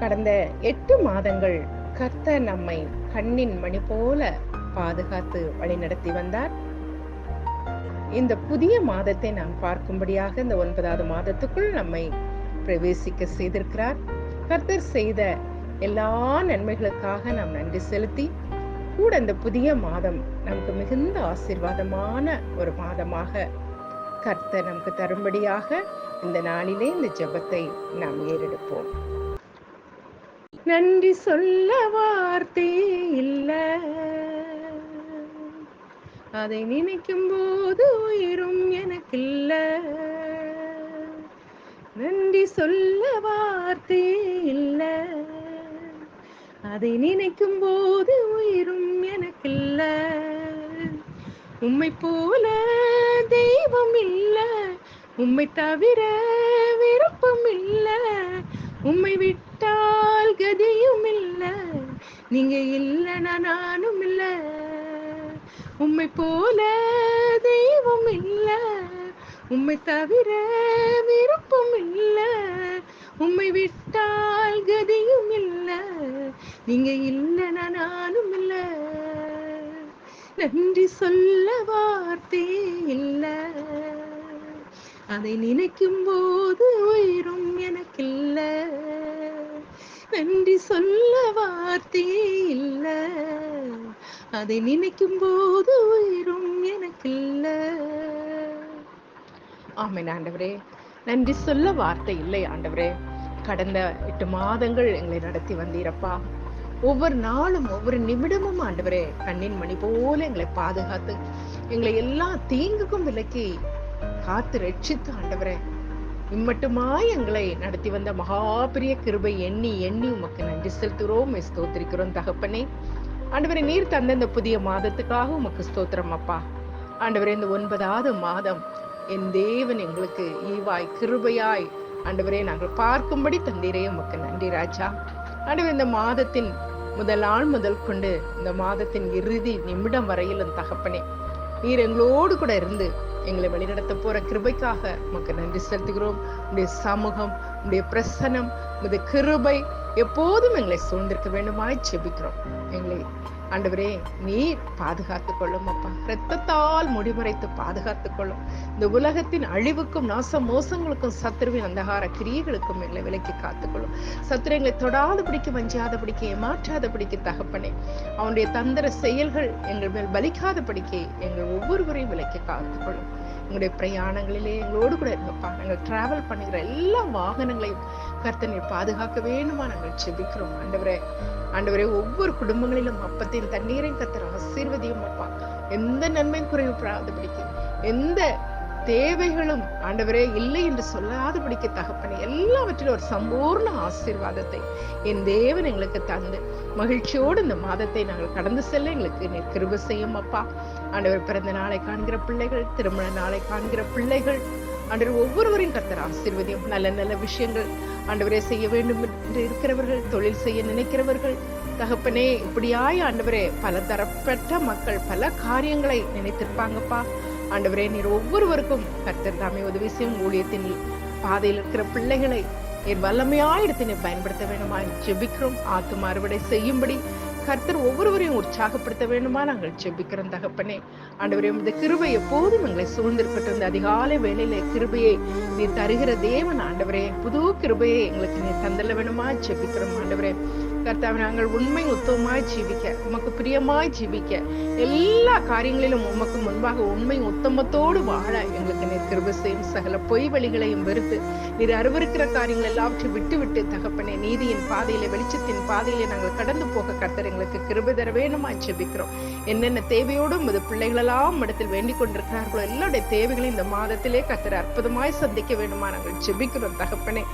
கடந்த எட்டு மாதங்கள் கர்த்தர் நம்மை கண்ணின் மணி போல பாதுகாத்து வழிநடத்தி வந்தார். இந்த புதிய மாதத்தை நாம் பார்க்கும்படியாக இந்த ஒன்பதாவது மாதத்துக்குள் நம்மை பிரவேசிக்க செய்திருக்கிறார். கர்த்தர் செய்த எல்லா நன்மைகளுக்காக நாம் நன்றி செலுத்தி கூட இந்த புதிய மாதம் நமக்கு மிகுந்த ஆசீர்வாதமான ஒரு மாதமாக கர்த்த நமக்கு தரும்படியாக இந்த நாளிலே இந்த ஜெபத்தை நாம் ஏறெடுப்போம். நன்றி சொல்ல வார்த்தை இல்ல. அதை நினைக்கும் போது உயிரும் எனக்கு இல்ல நன்றி சொல்ல வார்த்தை இல்ல. அதை நினைக்கும் போது உயிரும் எனக்கு இல்ல உம்மை போல தெய்வம் இல்ல. உம்மை தவிர விருப்பம் இல்ல. உம்மை விட்டால் கதியும் இல்ல. நீங்க இல்லைனா நானும் இல்ல. உம்மை போல தெய்வம் இல்ல. உம்மை தவிர விருப்பம் இல்ல. உம்மை விட்டால் கதியும் இல்ல. நீங்க இல்லைனா நானும் இல்லை. நன்றி சொல்ல வார்த்தை இல்ல. அதை நினைக்கும் போது உயிரும் எனக்கு இல்ல நன்றி சொல்ல வார்த்தை இல்ல. அதை நினைக்கும் போது உயிரும் எனக்கு இல்ல ஆமென் ஆண்டவரே. நன்றி சொல்ல வார்த்தை இல்லை ஆண்டவரே. கடந்த எட்டு மாதங்கள் எங்களை நடத்தி வந்தீரப்பா. ஒவ்வொரு நாளும் ஒவ்வொரு நிமிடமும் ஆண்டவரே கண்ணின் மணி போல எங்களை பாதுகாத்து எங்களை எல்லா தீங்குக்கும் விலக்கி காத்து ரட்சித்து ஆண்டவரே இம்மட்டுமாய் எங்களை நடத்தி வந்த மகா பெரிய கிருபை எண்ணி எண்ணி உமக்கு நன்றி செலுத்துகிறோம். ஸ்தோத்திரிக்கிறோம் தகப்பனே. ஆண்டவரே நீர் தந்த இந்த புதிய மாதத்துக்காக உமக்கு ஸ்தோத்திரம் அப்பா. ஆண்டவரே இந்த ஒன்பதாவது மாதம் என் தேவன் எங்களுக்கு ஈவாய் கிருபையாய் ஆண்டவரே நாங்கள் பார்க்கும்படி தந்தீரே உமக்கு நன்றி ராஜா. ஆண்டவர் இந்த மாதத்தின் முதல் நாள் முதல் கொண்டு இந்த மாதத்தின் இறுதி நிமிடம் வரையிலும் தகப்பனே நீர் எங்களோடு கூட இருந்து எங்களை வழிநடத்த போற கிருபைக்காக உமக்கு நன்றி செலுத்துகிறோம். உடைய சமூகம் உடைய பிரசனம் உடைய கிருபை எப்போதும் எங்களை சூழ்ந்திருக்க வேண்டுமாய் செபிக்கிறோம் எங்களை ஆண்டவரே நீர் பாதுகாத்து கொள்ளும் அப்பா. ரத்தத்தால் முடிமறைத்து பாதுகாத்து கொள்ளும். இந்த உலகத்தின் அழிவுக்கும் நாச மோசங்களுக்கும் சத்ருவின் அந்தகார கிரியைகளுக்கும் எங்களை விலக்கி காத்துக்கொள்ளும் சத்துரு எங்களை தொடாதபடிக்கு ஏமாற்றாத ஏமாற்றாதபடிக்கு தகப்பனே. அவனுடைய தந்திர செயல்கள் எங்கள் மேல் பலிக்காதபடிக்கு எங்கள் ஒவ்வொருவரையும் விலக்கி காத்துக்கொள்ளும் உங்களுடைய பிரயாணங்களிலே எங்களோடு கூட இருங்கப்பா. நாங்கள் டிராவல் பண்ணுகிற எல்லா வாகனங்களையும் கர்த்தனை பாதுகாக்க வேண்டுமா நாங்கள் செபிக்கிறோம் ஆண்டவரே ஆண்டவரே ஒவ்வொரு குடும்பங்களிலும் அப்பத்தின் தண்ணீரையும் கத்தர் ஆசீர்வதியும் அப்பா. எந்த நன்மையும் குறைவுபடாதபடிக்கு எந்த தேவைகளும் ஆண்டவரே இல்லை என்று சொல்லாதபடிக்கு தகப்பனே எல்லாவற்றிலும் ஒரு சம்பூர்ண ஆசீர்வாதத்தை என் தேவன் எங்களுக்கு தந்து மகிழ்ச்சியோடு இந்த மாதத்தை நாங்கள் கடந்து செல்ல எங்களுக்கு நீர் கிருப செய்யும் அப்பா. ஆண்டவர் பிறந்த நாளை காண்கிற பிள்ளைகள் திருமண நாளை காண்கிற பிள்ளைகள். ஆண்டவர் ஒவ்வொருவரையும் கத்தர் ஆசீர்வதியும். நல்ல நல்ல விஷயங்கள் ஆண்டவரே செய்ய வேண்டும் என்று இருக்கிறவர்கள் தொழில் செய்ய நினைக்கிறவர்கள். தகப்பனே இப்படியாய் ஆண்டவரே பல தரப்பட்ட மக்கள் பல காரியங்களை நினைத்திருப்பாங்கப்பா. ஆண்டவரே நீர் ஒவ்வொருவருக்கும் கர்த்தர் தாமே உதவி செய்யும் ஊழியத்தின் பாதையில் இருக்கிற பிள்ளைகளை நீர் வல்லமையாய் எடுத்து நீர் பயன்படுத்த வேண்டுமா ஜெபிக்கிறோம். ஆத்து அறுவடை செய்யும்படி கர்த்தர் ஒவ்வொருவரையும் உற்சாகப்படுத்த வேண்டுமா? நாங்கள் செபிக்கிறோம் தகப்பனே. ஆண்டவரே இந்த கிருபை எப்போதும் எங்களை சூழ்ந்திருக்கட்டும். இந்த அதிகாலை வேலையில கிருபையை நீ தருகிற தேவன் ஆண்டவரே. புது கிருபையை எங்களுக்கு நீ தந்தல வேணுமா செபிக்கிறோம் ஆண்டவரே. கர்த்தாவை நாங்கள் உண்மை உத்தவமாய் ஜீவிக்க உமக்கு பிரியமாய் ஜீவிக்க எல்லா காரியங்களிலும் உமக்கு முன்பாக உண்மை உத்தமத்தோடு வாழ எங்களுக்கு நீர் கிருப செய்யும். சகல பொய் வழிகளையும் வெறுத்து நீர் அருவருக்கிற காரியங்கள் எல்லாவற்றையும் விட்டு விட்டு தகப்பனே நீதியின் பாதையில வெளிச்சத்தின் பாதையில நாங்கள் கடந்து போக கர்த்தர் எங்களுக்கு கிருபை தர வேணுமா ஜெபிக்கிறோம். என்னென்ன தேவையோடும் இது பிள்ளைகளெல்லாம் இடத்தில் வேண்டிக் கொண்டிருக்கிறார்களோ எல்லாருடைய தேவைகளையும் இந்த மாதத்திலே கர்த்தர் அற்புதமாய் சந்திக்க வேண்டுமா நாங்கள் ஜெபிக்கிறோம். தகப்பனே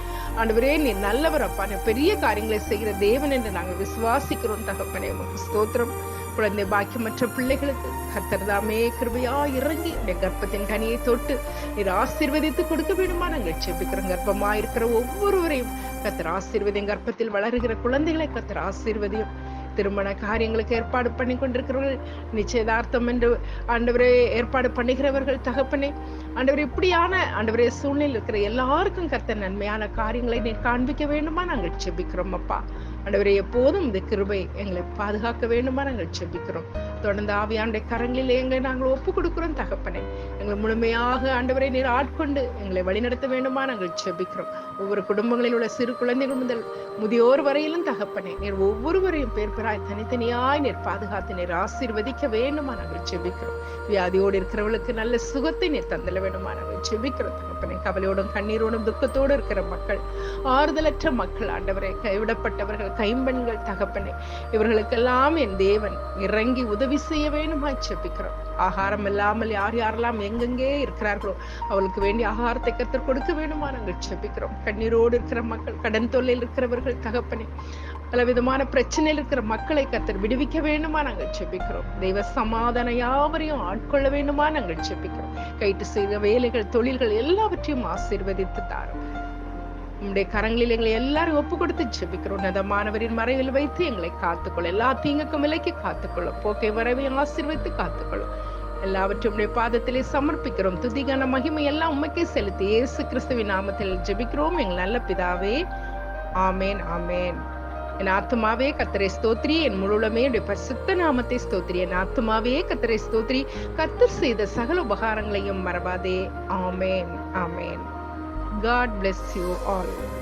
ஆண்டவரே நீ நல்லவர் அப்பா பெரிய காரியங்களை செய்கிற தேவன் என்று நாங்கள் விசுவாசிக்கிறோம் தகப்பனே உமக்கு ஸ்தோத்திரம். குழந்தை பாக்கியமற்ற பிள்ளைகளுக்கு கத்தர்தாமே கிருபையா இறங்கி என் கர்ப்பத்தின் கனியை தொட்டு நீர் ஆசீர்வதித்து கொடுக்க வேண்டுமா? நாங்கள் செபிக்கிறோம் கர்ப்பமா இருக்கிற ஒவ்வொருவரையும் கத்தர் ஆசீர்வதியும். கர்ப்பத்தில் வளர்கிற குழந்தைகளை கத்தர் ஆசீர்வதியும். திருமண காரியங்களுக்கு ஏற்பாடு பண்ணி கொண்டிருக்கிறவர்கள் நிச்சயதார்த்தம் என்று ஆண்டவரே ஏற்பாடு பண்ணுகிறவர்கள் தகப்பனே. ஆண்டவர் இப்படியான ஆண்டவரே சூழ்நிலை இருக்கிற எல்லாருக்கும் கர்த்த நன்மையான காரியங்களை நீ காண்பிக்க வேண்டுமா? நாங்கள் செபிக்கிறோம் அப்பா. ஆண்டவரே எப்போதும் இந்த கிருபை எங்களை பாதுகாக்க வேண்டுமா நாங்கள் செபிக்கிறோம் தொடர்ந்து ஆவியானுடைய கரங்களில் எங்களை நாங்கள் ஒப்பு கொடுக்கிறோம் தகப்பனே. எங்களை முழுமையாக ஆண்டவரை நீர் ஆட்கொண்டு எங்களை வழிநடத்த வேண்டுமா நாங்கள் செபிக்கிறோம் ஒவ்வொரு குடும்பங்களில் உள்ள சிறு குழந்தைகள் முதல் முதியோர் வரையிலும் தகப்பனே நீர் ஒவ்வொருவரையும் பேர் பெறாய் தனித்தனியாய் நீர் பாதுகாத்து நீர் ஆசீர்வதிக்க வேண்டுமா நாங்கள் செபிக்கிறோம் வியாதியோடு இருக்கிறவர்களுக்கு நல்ல சுகத்தை நீர் தந்தல வேண்டுமா நாங்கள் செபிக்கிறோம் தகப்பனே. கவலையோடும் கண்ணீரோடும் துக்கத்தோடு இருக்கிற மக்கள் ஆறுதலற்ற மக்கள் ஆண்டவரை. கைவிடப்பட்டவர்கள் கைம்பெண்கள் தகப்பனே இவர்களுக்கெல்லாம் என் தேவன் இறங்கி உதவி செய்ய வேணுமாய் செப்பிக்கிறோம் ஆகாரம் இல்லாமல் யார் யாரெல்லாம் எங்கெங்கே இருக்கிறார்களோ அவளுக்கு வேண்டிய ஆகாரத்தை கத்தர் கொடுக்க வேணுமா நாங்கள் செபிக்கிறோம் கண்ணீரோடு இருக்கிற மக்கள் கடன் தொல்லையில் இருக்கிறவர்கள் தகப்பனே பல விதமான பிரச்சனையில் இருக்கிற மக்களை கத்தர் விடுவிக்க வேண்டுமா நாங்கள் செபிக்கிறோம் தெய்வ சமாதான யாவரையும் ஆட்கொள்ள வேண்டுமா நாங்கள் செபிக்கிறோம் கைட்டு செய்த வேலைகள் தொழில்கள் எல்லாவற்றையும் ஆசீர்வதித்து தாரும். உம்முடைய கரங்களில் எங்களை எல்லாரும் ஒப்பு கொடுத்து ஜெபிக்கிறோம் நதமானவரின் மறைவில் வைத்து எங்களை காத்துக்கொள்ள எல்லா தீங்குக்கும் விலைக்கு காத்துக்கொள்ளும். போக்கை வரவை ஆசீர்வைத்து காத்துக்கொள்ளும். எல்லாவற்றும் உடைய பாதத்திலே சமர்ப்பிக்கிறோம். துதிகான மகிமை எல்லாம் உமக்கே செலுத்தி இயேசு கிறிஸ்துவின் நாமத்தில் ஜெபிக்கிறோம். எங்கள் நல்ல பிதாவே ஆமேன் ஆமேன். என் ஆத்துமாவே கத்தரை ஸ்தோத்ரி. என் முழுலமே உடைய பரிசுத்த நாமத்தை ஸ்தோத்ரி. என் ஆத்துமாவே கத்தரை ஸ்தோத்ரி. கத்தர் செய்த சகல உபகாரங்களையும் மறவாதே. ஆமேன் ஆமேன். God bless you all.